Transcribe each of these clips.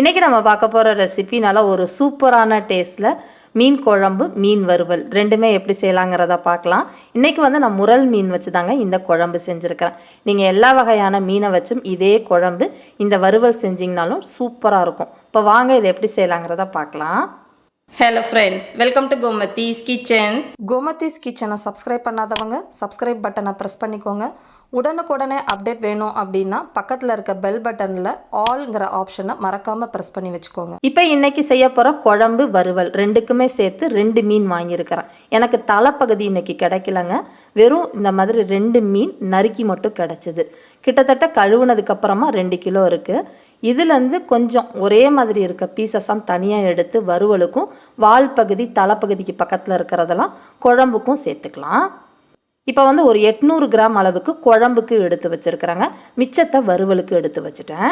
இன்றைக்கி நம்ம பார்க்க போகிற ரெசிபி நல்லா ஒரு சூப்பரான டேஸ்ட்டில் மீன் குழம்பு மீன் வறுவல் ரெண்டுமே எப்படி செய்யலாங்கிறத பார்க்கலாம். இன்றைக்கி வந்து நான் முரல் மீன் வச்சு தாங்க இந்த குழம்பு செஞ்சுருக்கிறேன். நீங்கள் எல்லா வகையான மீனை வச்சும் இதே குழம்பு இந்த வறுவல் செஞ்சிங்கனாலும் சூப்பராக இருக்கும். இப்போ வாங்க இதை எப்படி செய்யலாங்கிறத பார்க்கலாம். Hello friends welcome to Gomathi's kitchen Gomathi's கிச்சனை சப்ஸ்கிரைப் பண்ணாதவங்க சப்ஸ்கிரைப் பட்டனை ப்ரெஸ் பண்ணிக்கோங்க. உடனுக்குடனே அப்டேட் வேணும் அப்படின்னா பக்கத்தில் இருக்க பெல் பட்டனில் ஆல்ங்கிற ஆப்ஷனை மறக்காமல் ப்ரெஸ் பண்ணி வச்சுக்கோங்க. இப்போ இன்றைக்கி செய்ய போகிற குழம்பு வறுவல் ரெண்டுக்குமே சேர்த்து ரெண்டு மீன் வாங்கியிருக்கிறேன். எனக்கு தலைப்பகுதி இன்றைக்கி கிடைக்கலங்க. வெறும் இந்த மாதிரி ரெண்டு மீன் நறுக்கி மட்டும் கிடச்சிது. கிட்டத்தட்ட கழுவுனதுக்கப்புறமா ரெண்டு கிலோ இருக்குது இதுலேருந்து கொஞ்சம் ஒரே மாதிரி இருக்க பீசஸாம் தனியாக எடுத்து வறுவலுக்கும் வால் பகுதி தலைப்பகுதிக்கு பக்கத்தில் இருக்கிறதெல்லாம் குழம்புக்கும் சேர்த்துக்கலாம். இப்போ வந்து ஒரு எட்நூறு கிராம் அளவுக்கு குழம்புக்கு எடுத்து வச்சுருக்குறாங்க. மிச்சத்தை வறுவலுக்கு எடுத்து வச்சுட்டேன்.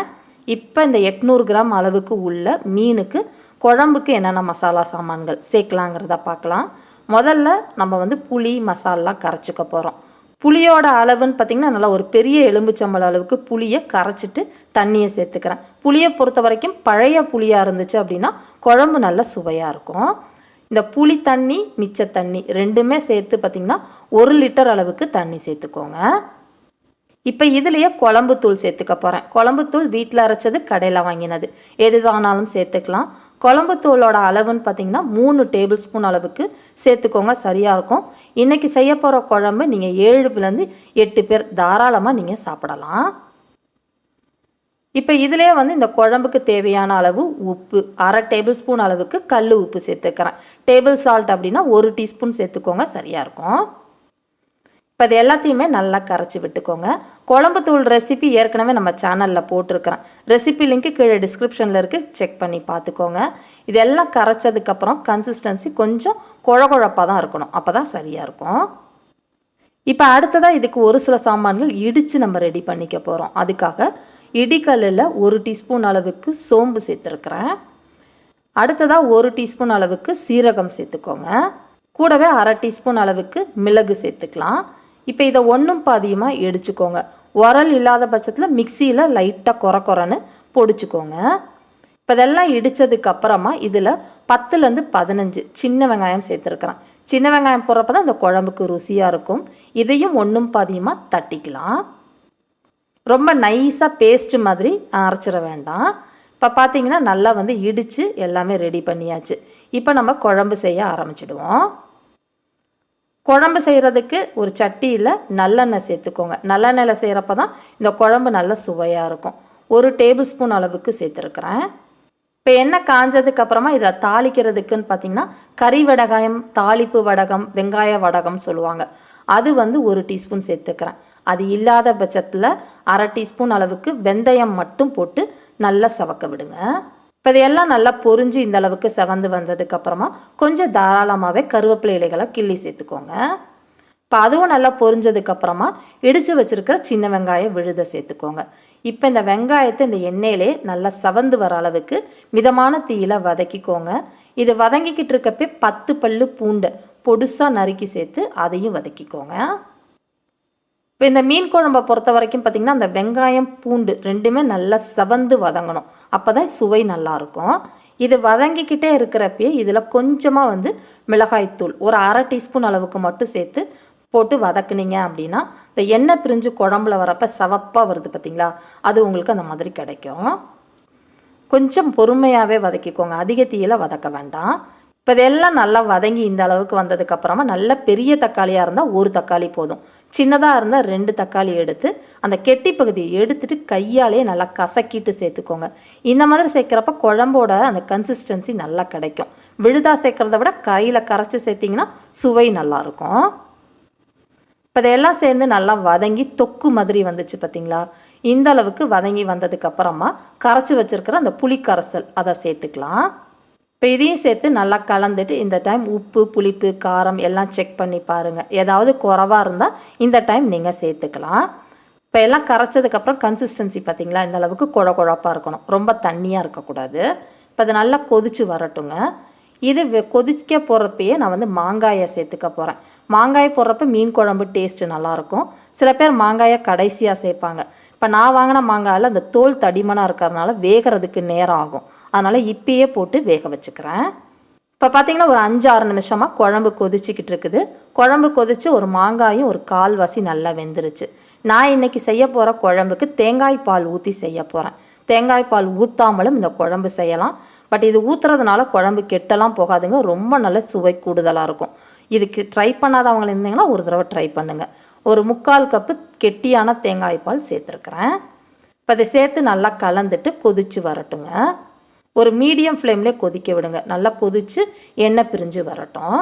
இப்போ இந்த எட்நூறு கிராம் அளவுக்கு உள்ள மீனுக்கு குழம்புக்கு என்னென்ன மசாலா சாமான்கள் சேர்க்கலாங்கிறத பார்க்கலாம். முதல்ல நம்ம வந்து புளி மசாலாலாம் கரைச்சிக்க போகிறோம் புளியோட அளவுன்னு பார்த்திங்கன்னா நல்லா ஒரு பெரிய எலும்புச்சம்பள அளவுக்கு புளியை கரைச்சிட்டு தண்ணியை சேர்த்துக்கிறேன். புளியை பொறுத்த வரைக்கும் பழைய புளியாக இருந்துச்சு அப்படின்னா குழம்பு நல்லா சுவையாக இருக்கும். இந்த புளி தண்ணி மிச்ச தண்ணி ரெண்டுமே சேர்த்து பார்த்திங்கன்னா ஒரு லிட்டர் அளவுக்கு தண்ணி சேர்த்துக்கோங்க. இப்போ இதுலேயே குழம்பு தூள் சேர்த்துக்க போகிறேன் குழம்பு தூள் வீட்டில் அரைச்சது கடையில் வாங்கினது. எதுவானாலும் சேர்த்துக்கலாம். குழம்பு தூளோட அளவுன்னு பார்த்தீங்கன்னா மூணு டேபிள் ஸ்பூன் அளவுக்கு சேர்த்துக்கோங்க சரியாக இருக்கும். இன்றைக்கி செய்ய போகிற குழம்பு நீங்கள் ஏழுலேருந்து எட்டு பேர் தாராளமாக நீங்கள் சாப்பிடலாம். இப்போ இதிலே வந்து இந்த குழம்புக்கு தேவையான அளவு உப்பு அரை டேபிள் ஸ்பூன் அளவுக்கு கல் உப்பு சேர்த்துக்கிறேன். டேபிள் சால்ட் அப்படின்னா ஒரு டீஸ்பூன் சேர்த்துக்கோங்க சரியாக இருக்கும். இப்போ இது எல்லாத்தையுமே நல்லா கரைச்சி விட்டுக்கோங்க. குழம்பு தூள் ரெசிபி ஏற்கனவே நம்ம சேனலில் போட்டிருக்கிறேன். ரெசிபி லிங்க்கு கீழே டிஸ்கிரிப்ஷனில் இருக்குது செக் பண்ணி பார்த்துக்கோங்க. இதெல்லாம் கரைச்சதுக்கப்புறம் கன்சிஸ்டன்சி கொஞ்சம் குழகுழப்பாக தான் இருக்கணும். அப்போ தான் சரியாக இருக்கும். இப்போ அடுத்ததாக இதுக்கு ஒரு சில சாமான்கள் இடித்து நம்ம ரெடி பண்ணிக்க போகிறோம் அதுக்காக இடிக்கல்லில் ஒரு டீஸ்பூன் அளவுக்கு சோம்பு சேர்த்துருக்குறேன். அடுத்ததாக ஒரு டீஸ்பூன் அளவுக்கு சீரகம் சேர்த்துக்கோங்க. கூடவே அரை டீஸ்பூன் அளவுக்கு மிளகு சேர்த்துக்கலாம். இப்போ இதை ஒன்றும் பாதியமாக இடிச்சுக்கோங்க. உரல் இல்லாத பட்சத்தில் மிக்சியில் லைட்டாக குறை குறைன்னு பொடிச்சுக்கோங்க. இப்போ இதெல்லாம் இடித்ததுக்கு அப்புறமா இதில் பத்துலேருந்து பதினஞ்சு சின்ன வெங்காயம் சேர்த்துருக்குறேன். சின்ன வெங்காயம் போடுறப்ப தான் இந்த குழம்புக்கு ருசியாக இருக்கும். இதையும் ஒன்றும் பாதியமாக தட்டிக்கலாம். ரொம்ப நைஸாக பேஸ்ட் மாதிரி அரைச்சிட வேண்டாம். இப்போ பார்த்தீங்கன்னா நல்லா வந்து இடித்து எல்லாமே ரெடி பண்ணியாச்சு. இப்போ நம்ம குழம்பு செய்ய ஆரம்பிச்சிடுவோம். குழம்பு செய்கிறதுக்கு ஒரு சட்டியில் நல்லெண்ணெய் சேர்த்துக்கோங்க. நல்லெண்ணெயில் செய்கிறப்ப தான் இந்த குழம்பு நல்ல சுவையாக இருக்கும். ஒரு டேபிள் ஸ்பூன் அளவுக்கு சேர்த்துருக்குறேன். இப்போ எண்ணெய் காஞ்சதுக்கு அப்புறமா இதை தாளிக்கிறதுக்குன்னு பார்த்தீங்கன்னா கறி வடகாயம் தாளிப்பு வடகம் வெங்காய வடகம் சொல்லுவாங்க. அது வந்து ஒரு டீஸ்பூன் சேர்த்துக்கிறேன். அது இல்லாத பட்சத்தில் அரை டீஸ்பூன் அளவுக்கு வெந்தயம் மட்டும் போட்டு நல்லா சவக்க விடுங்க. இப்போ இதையெல்லாம் நல்லா பொறிஞ்சு இந்த அளவுக்கு செவந்து வந்ததுக்கப்புறமா கொஞ்சம் தாராளமாகவே கருவேப்பிலை இலைகளை கிள்ளி சேர்த்துக்கோங்க. இப்போ அதுவும் நல்லா பொரிஞ்சதுக்கப்புறமா இடித்து வச்சுருக்கிற சின்ன வெங்காயம் விழுத சேர்த்துக்கோங்க. இப்போ இந்த வெங்காயத்தை இந்த எண்ணெயிலே நல்லா சவந்து வர அளவுக்கு மிதமான தீயில வதக்கிக்கோங்க. இது வதங்கிக்கிட்டு இருக்கப்பே பத்து பல்லு பூண்டை பொடுசாக நறுக்கி சேர்த்து அதையும் வதக்கிக்கோங்க. இப்போ இந்த மீன் குழம்பை பொறுத்த வரைக்கும் பார்த்திங்கன்னா அந்த வெங்காயம் பூண்டு ரெண்டுமே நல்லா சவந்து வதங்கணும். அப்போ தான் சுவை நல்லாயிருக்கும் இது வதங்கிக்கிட்டே இருக்கிறப்பயே இதில் கொஞ்சமாக வந்து மிளகாய்த்தூள் ஒரு அரை டீஸ்பூன் அளவுக்கு மட்டும் சேர்த்து போட்டு வதக்குனீங்க அப்படின்னா இந்த எண்ணெய் பிரிஞ்சு குழம்புல வரப்போ சவப்பாக வருது பார்த்தீங்களா அது உங்களுக்கு அந்த மாதிரி கிடைக்கும். கொஞ்சம் பொறுமையாகவே வதக்கிக்கோங்க. அதிக தீயில் வதக்க வேண்டாம். இப்போ இதெல்லாம் நல்லா வதங்கி இந்த அளவுக்கு வந்ததுக்கப்புறமா நல்ல பெரிய தக்காளியாக இருந்தால் ஒரு தக்காளி போதும். சின்னதாக இருந்தால் ரெண்டு தக்காளி எடுத்து அந்த கெட்டி பகுதியை எடுத்துட்டு கையாலேயே நல்லா கசக்கிட்டு சேர்த்துக்கோங்க. இந்த மாதிரி சேர்க்குறப்ப குழம்போட அந்த கன்சிஸ்டன்சி நல்லா கிடைக்கும். விழுதா சேர்க்குறத விட கையில் கரைச்சி சேர்த்திங்கன்னா சுவை நல்லாயிருக்கும் இப்போ இதையெல்லாம் சேர்ந்து நல்லா வதங்கி தொக்கு மாதிரி வந்துச்சு பார்த்தீங்களா இந்த அளவுக்கு வதங்கி வந்ததுக்கப்புறமா கரைச்சி வச்சுருக்கிற அந்த புளிக்கரைசல் அதை சேர்த்துக்கலாம். இப்போ இதையும் சேர்த்து நல்லா கலந்துட்டு இந்த டைம் உப்பு புளிப்பு காரம் எல்லாம் செக் பண்ணி பாருங்கள் ஏதாவது குறவாக இருந்தால் இந்த டைம் நீங்கள் சேர்த்துக்கலாம். இப்போ எல்லாம் கரைச்சதுக்கப்புறம் கன்சிஸ்டன்சி பார்த்தீங்களா இந்த அளவுக்கு குழ குழப்பாக இருக்கணும். ரொம்ப தண்ணியாக இருக்கக்கூடாது. இப்போ அது நல்லா கொதிச்சு வரட்டுங்க. இது வெ- கொதிக்க போகிறப்பயே நான் வந்து மாங்காயை சேர்த்துக்க போகிறேன் மாங்காய் போடுறப்ப மீன் குழம்பு டேஸ்ட்டு நல்லாயிருக்கும் சில பேர் மாங்காயை கடைசியாக சேர்ப்பாங்க. இப்போ நான் வாங்கின மாங்காயில் அந்த தோல் தடிமனாக இருக்கிறதுனால வேகிறதுக்கு நேரம் ஆகும். அதனால் இப்பயே போட்டு வேக வச்சுக்கிறேன். இப்போ பார்த்தீங்கன்னா ஒரு அஞ்சு ஆறு நிமிஷமாக குழம்பு கொதிச்சிக்கிட்டு இருக்குது குழம்பு கொதித்து ஒரு மாங்காயும் ஒரு கால்வாசி நல்லா வெந்துருச்சு. நான் இன்னைக்கு செய்ய போகிற குழம்புக்கு தேங்காய் பால் ஊற்றி செய்ய போகிறேன் தேங்காய் பால் ஊற்றாமலும் இந்த குழம்பு செய்யலாம். பட் இது ஊற்றுறதுனால குழம்பு கெட்டெல்லாம் போகாதுங்க. ரொம்ப நல்ல சுவை கூடுதலாக இருக்கும். இதுக்கு ட்ரை பண்ணாதவங்க இருந்தீங்கன்னா ஒரு தடவை ட்ரை பண்ணுங்கள் ஒரு முக்கால் கப்பு கெட்டியான தேங்காய் பால் சேர்த்துருக்குறேன். இப்போ அதை சேர்த்து நல்லா கலந்துட்டு கொதிச்சு வரட்டுங்க. ஒரு மீடியம் ஃப்ளேம்லேயே கொதிக்க விடுங்க. நல்லா கொதித்து எண்ணெய் பிரிஞ்சு வரட்டும்.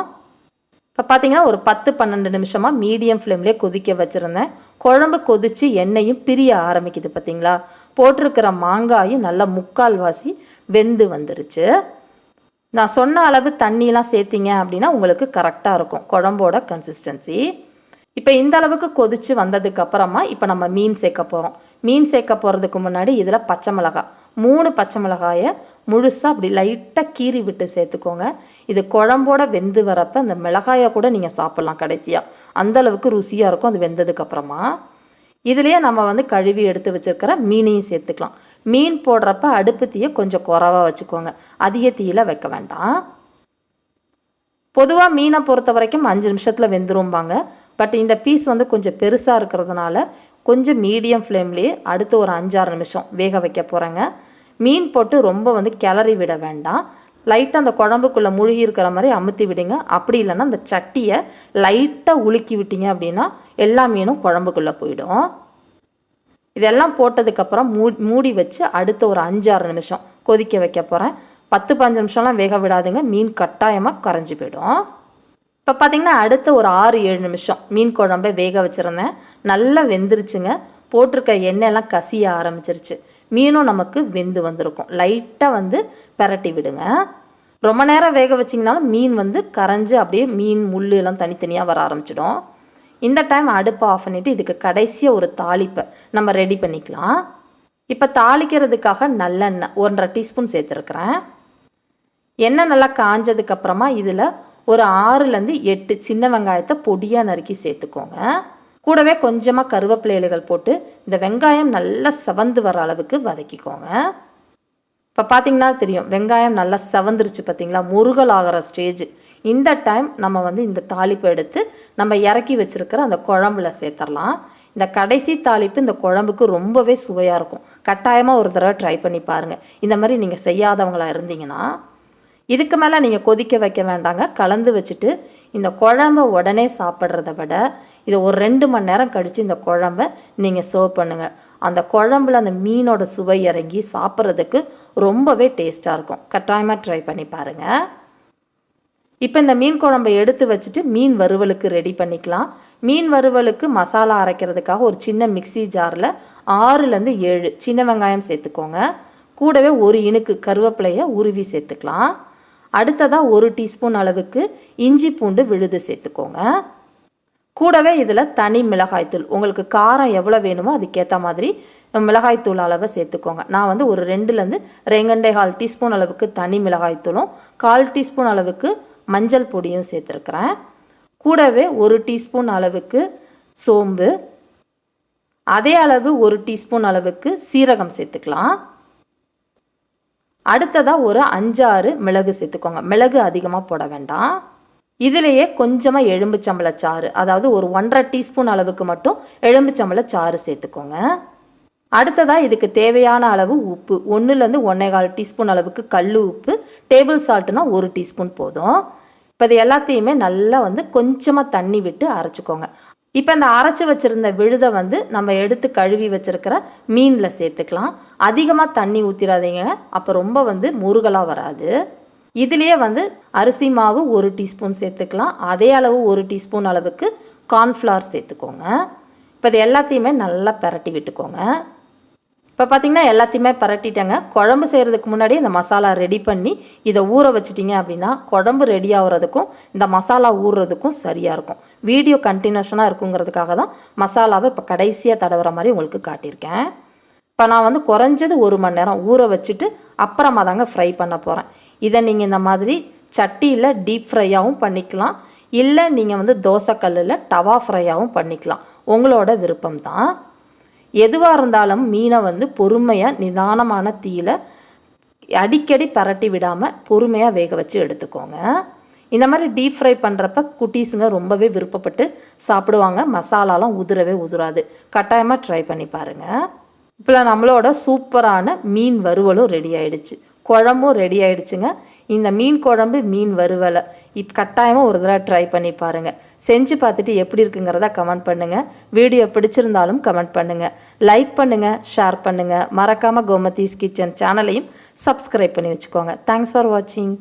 இப்போ பார்த்தீங்கன்னா ஒரு பத்து பன்னெண்டு நிமிஷமாக மீடியம் ஃப்ளேம்லேயே கொதிக்க வச்சுருந்தேன். குழம்பு கொதித்து எண்ணெயும் பிரிய ஆரம்பிக்குது பார்த்தீங்களா போட்டிருக்கிற மாங்காயும் நல்லா முக்கால்வாசி வெந்து வந்துருச்சு. நான் சொன்ன அளவு தண்ணிலாம் சேர்த்திங்க அப்படின்னா உங்களுக்கு கரெக்டாக இருக்கும். குழம்போட கன்சிஸ்டன்சி இப்போ இந்த அளவுக்கு கொதிச்சு வந்ததுக்கு அப்புறமா இப்போ நம்ம மீன் சேர்க்க போகிறோம் மீன் சேர்க்க போகிறதுக்கு முன்னாடி இதில் பச்சை மிளகாய் மூணு பச்சை மிளகாயை முழுசாக அப்படி லைட்டாக கீறி விட்டு சேர்த்துக்கோங்க. இது குழம்போட வெந்து வரப்ப அந்த மிளகாயை கூட நீங்கள் சாப்பிட்லாம் கடைசியாக அந்தளவுக்கு ருசியாக இருக்கும். அது வெந்ததுக்கு அப்புறமா இதுலேயே நம்ம வந்து கழுவி எடுத்து வச்சுருக்கிற மீனையும் சேர்த்துக்கலாம். மீன் போடுறப்ப அடுப்பு தீயை கொஞ்சம் குறவாக வச்சுக்கோங்க. அதிக தீயில வைக்க வேண்டாம். பொதுவாக மீனை பொறுத்த வரைக்கும் அஞ்சு நிமிஷத்தில் வெந்துரும்பாங்க. பட் இந்த பீஸ் வந்து கொஞ்சம் பெருசாக இருக்கிறதுனால கொஞ்சம் மீடியம் ஃப்ளேம்லேயே அடுத்து ஒரு அஞ்சாறு நிமிஷம் வேக வைக்க போகிறேங்க மீன் போட்டு ரொம்ப வந்து கிளறி விட வேண்டாம். லைட்டாக அந்த குழம்புக்குள்ளே முழுகி இருக்கிற மாதிரி அமுத்தி விடுங்க. அப்படி இல்லைன்னா அந்த சட்டியை லைட்டாக உலுக்கி விட்டீங்க அப்படின்னா எல்லா மீனும் குழம்புக்குள்ளே போயிடும். இதெல்லாம் போட்டதுக்கப்புறம் மூ மூடி வச்சு அடுத்த ஒரு அஞ்சாறு நிமிஷம் கொதிக்க வைக்க போகிறேன் பத்து பதினஞ்சு நிமிஷம்லாம் வேக விடாதுங்க. மீன் கட்டாயமாக கரைஞ்சி போயிடும். இப்போ பார்த்தீங்கன்னா அடுத்த ஒரு ஆறு ஏழு நிமிஷம் மீன் குழம்பை வேக வச்சுருந்தேன். நல்லா வெந்துருச்சுங்க. போட்டிருக்க எண்ணெயெல்லாம் கசிய ஆரம்பிச்சிருச்சு. மீனும் நமக்கு வெந்து வந்திருக்கும். லைட்டாக வந்து பெரட்டி விடுங்க. ரொம்ப நேரம் வேக வச்சிங்கனாலும் மீன் வந்து கரைஞ்சு அப்படியே மீன் முள் எல்லாம் தனித்தனியாக வர ஆரம்பிச்சிடும். இந்த டைம் அடுப்பை ஆஃப் பண்ணிவிட்டு இதுக்கு கடைசியாக ஒரு தாளிப்பை நம்ம ரெடி பண்ணிக்கலாம். இப்போ தாளிக்கிறதுக்காக நல்லெண்ணெய் ஒன்றரை டீஸ்பூன் சேர்த்துருக்குறேன். எண்ணெய் நல்லா காஞ்சதுக்கு அப்புறமா இதில் ஒரு ஆறுலேருந்து எட்டு சின்ன வெங்காயத்தை பொடியாக நறுக்கி சேர்த்துக்கோங்க. கூடவே கொஞ்சமாக கருவேப்பிலைகள் போட்டு இந்த வெங்காயம் நல்லா செவந்து வர அளவுக்கு வதக்கிக்கோங்க. இப்போ பார்த்தீங்கன்னா தெரியும் வெங்காயம் நல்லா செவந்துருச்சு பார்த்தீங்களா முருகல் ஆகிற ஸ்டேஜ் இந்த டைம் நம்ம வந்து இந்த தாளிப்பை எடுத்து நம்ம இறக்கி வச்சுருக்கிற அந்த குழம்புல சேர்த்துடலாம் இந்த கடைசி தாளிப்பு இந்த குழம்புக்கு ரொம்பவே சுவையாக இருக்கும். கட்டாயமாக ஒரு தடவை ட்ரை பண்ணி பாருங்கள் இந்த மாதிரி நீங்கள் செய்யாதவங்களாக இருந்தீங்கன்னா இதுக்கு மேலே நீங்கள் கொதிக்க வைக்க வேண்டாங்க. கலந்து வச்சுட்டு இந்த குழம்ப உடனே சாப்பிட்றத விட இதை ஒரு ரெண்டு மணி நேரம் கழித்து இந்த குழம்ப நீங்கள் சர்வ் பண்ணுங்கள் அந்த குழம்புல அந்த மீனோட சுவை இறங்கி சாப்பிட்றதுக்கு ரொம்பவே டேஸ்ட்டாக இருக்கும். கட்டாயமாக ட்ரை பண்ணி பாருங்கள் இப்போ இந்த மீன் குழம்பை எடுத்து வச்சுட்டு மீன் வறுவலுக்கு ரெடி பண்ணிக்கலாம். மீன் வறுவலுக்கு மசாலா அரைக்கிறதுக்காக ஒரு சின்ன மிக்ஸி ஜாரில் ஆறுலேருந்து ஏழு சின்ன வெங்காயம் சேர்த்துக்கோங்க. கூடவே ஒரு இனுக்கு கருவேப்பிலையை உருவி சேர்த்துக்கலாம். அடுத்ததாக ஒரு டீஸ்பூன் அளவுக்கு இஞ்சி பூண்டு விழுது சேர்த்துக்கோங்க. கூடவே இதில் தனி மிளகாய்த்தூள் உங்களுக்கு காரம் எவ்வளோ வேணுமோ அதுக்கேற்ற மாதிரி மிளகாய்த்தூள் அளவை சேர்த்துக்கோங்க. நான் வந்து ஒரு ரெண்டுலேருந்து ரெங்கண்டே கால் டீஸ்பூன் அளவுக்கு தனி மிளகாய்த்தூளும் கால் டீஸ்பூன் அளவுக்கு மஞ்சள் பொடியும் சேர்த்துருக்குறேன். கூடவே ஒரு டீஸ்பூன் அளவுக்கு சோம்பு அதே அளவு ஒரு டீஸ்பூன் அளவுக்கு சீரகம் சேர்த்துக்கலாம். அடுத்ததாக ஒரு அஞ்சாறு மிளகு சேர்த்துக்கோங்க. மிளகு அதிகமாக போட வேண்டாம். இதிலேயே கொஞ்சமாக எலும்புச்சம்பளச்சாறு அதாவது ஒரு ஒன்றரை டீஸ்பூன் அளவுக்கு மட்டும் எலும்புச்சம்பளச்சாறு சேர்த்துக்கோங்க. அடுத்ததாக இதுக்கு தேவையான அளவு உப்பு ஒன்றுலேருந்து ஒன்றே கால் டீஸ்பூன் அளவுக்கு கல் உப்பு டேபிள் சால்ட்டுனா ஒரு டீஸ்பூன் போதும். இப்போ இது எல்லாத்தையுமே நல்லா வந்து கொஞ்சமாக தண்ணி விட்டு அரைச்சிக்கோங்க. இப்போ இந்த அரைச்சி வச்சுருந்த விழுதை வந்து நம்ம எடுத்து கழுவி வச்சுருக்கிற மீனில் சேர்த்துக்கலாம். அதிகமாக தண்ணி ஊற்றிடாதீங்க அப்போ ரொம்ப வந்து முருகலாக வராது. இதுலேயே வந்து அரிசி மாவு ஒரு டீஸ்பூன் சேர்த்துக்கலாம். அதே அளவு ஒரு டீஸ்பூன் அளவுக்கு கார்ன்ஃப்ளவர் சேர்த்துக்கோங்க. இப்போ இது எல்லாத்தையுமே நல்லா பிரட்டி விட்டுக்கோங்க. இப்போ பார்த்தீங்கன்னா எல்லாத்தையுமே பரட்டிட்டேங்க. குழம்பு செய்கிறதுக்கு முன்னாடி இந்த மசாலா ரெடி பண்ணி இதை ஊற வச்சிட்டிங்க அப்படின்னா குழம்பு ரெடி ஆகுறதுக்கும் இந்த மசாலா ஊறுறதுக்கும் சரியாக இருக்கும். வீடியோ கண்டினியூஷனாக இருக்குங்கிறதுக்காக தான் மசாலாவை இப்போ கடைசியாக தடவுற மாதிரி உங்களுக்கு காட்டியிருக்கேன். இப்போ நான் வந்து குறைஞ்சது ஒரு மணி நேரம் ஊற வச்சுட்டு அப்புறமா தாங்க ஃப்ரை பண்ண போகிறேன் இதை நீங்கள் இந்த மாதிரி சட்டியில் டீப் ஃப்ரையாகவும் பண்ணிக்கலாம். இல்லை நீங்கள் வந்து தோசைக்கல்லில் டவா ஃப்ரையாகவும் பண்ணிக்கலாம். உங்களோட விருப்பம் தான் எதுவாக இருந்தாலும் மீனை வந்து பொறுமையாக நிதானமான தீயில் அடிக்கடி பரட்டி விடாமல் பொறுமையாக வேக வச்சு எடுத்துக்கோங்க. இந்த மாதிரி டீப் ஃப்ரை பண்ணுறப்ப குட்டீஸுங்க ரொம்பவே விருப்பப்பட்டு சாப்பிடுவாங்க. மசாலாலாம் உதிரவே உதிராது. கட்டாயமாக ட்ரை பண்ணி பாருங்கள் இப்போ நம்மளோட சூப்பரான மீன் வறுவலும் ரெடி ஆயிடுச்சு. குழம்பும் ரெடி ஆயிடுச்சுங்க. இந்த மீன் குழம்பு மீன் வறுவலை. இப் கட்டாயமாக ஒரு தடவை ட்ரை பண்ணி பாருங்கள் செஞ்சு பார்த்துட்டு எப்படி இருக்குங்கிறத கமெண்ட் பண்ணுங்கள் வீடியோ பிடிச்சிருந்தாலும் கமெண்ட் பண்ணுங்கள் லைக் பண்ணுங்கள் ஷேர் பண்ணுங்கள் மறக்காமல் கோமதீஸ் கிச்சன் சேனலையும் சப்ஸ்கிரைப் பண்ணி வச்சுக்கோங்க. தேங்க்ஸ் ஃபார் வாட்சிங்